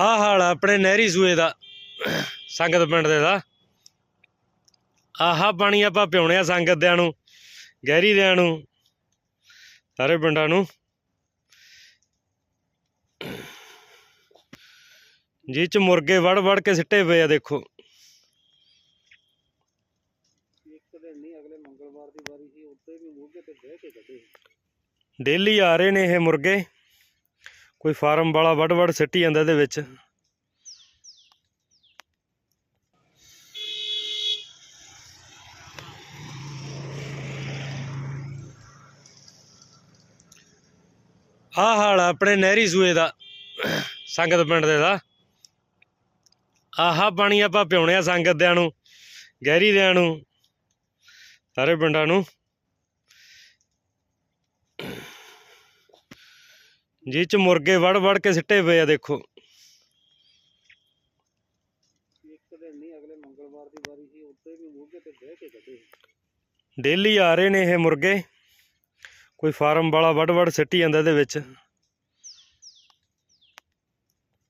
ਆਹ ਹਾਲ ਆ ਆਪਣੇ ਨਹਿਰੀ ਸੂਏ ਦਾ, ਸੰਗਤ ਪਿੰਡ ਦੇ ਦਾ। ਆਹਾ ਪਾਣੀ ਆਪਾਂ ਪਿਉਣੇ ਆ ਸੰਗਤ ਦਿਆਂ ਨੂੰ, ਗਹਿਰੀ ਦਿਆਂ ਨੂੰ, ਸਾਰੇ ਪਿੰਡਾਂ ਨੂੰ। ਜੀ ਚ ਮੁਰਗੇ ਵੜ ਵੜ ਕੇ ਸਿੱਟੇ ਪਏ ਆ ਦੇਖੋ। ਡੇਲੀ ਆ ਰਹੇ ਨੇ ਇਹ ਮੁਰਗੇ। ਕੋਈ ਫਾਰਮ ਵਾਲਾ ਵੱਡ ਵੱਡ ਸਿੱਟੀ ਜਾਂਦਾ ਇਹਦੇ ਵਿੱਚ। ਆਹ ਹਾਲ ਆਪਣੇ ਨਹਿਰੀ ਸੂਏ ਦਾ, ਸੰਗਤ ਪਿੰਡ ਦੇ ਦਾ। ਆਹਾ ਪਾਣੀ ਆਪਾਂ ਪਿਉਣੇ ਆ ਸੰਗਤ ਦਿਆਂ ਨੂੰ ਗਹਿਰੀ ਦਿਆਂ ਨੂੰ, ਸਾਰੇ ਪਿੰਡਾਂ ਨੂੰ। ਜੀ ਚ ਮੁਰਗੇ ਵੜ ਵੜ ਕੇ ਸਿੱਟੇ ਪਏ ਆ ਦੇਖੋ। ਡੇਲੀ ਆ ਰਹੇ ਨੇ ਇਹ ਮੁਰਗੇ। ਕੋਈ ਫਾਰਮ ਵਾਲਾ ਵੱਡ ਵੱਡ ਸਿੱਟੀ ਜਾਂਦਾ ਇਹਦੇ ਵਿੱਚ।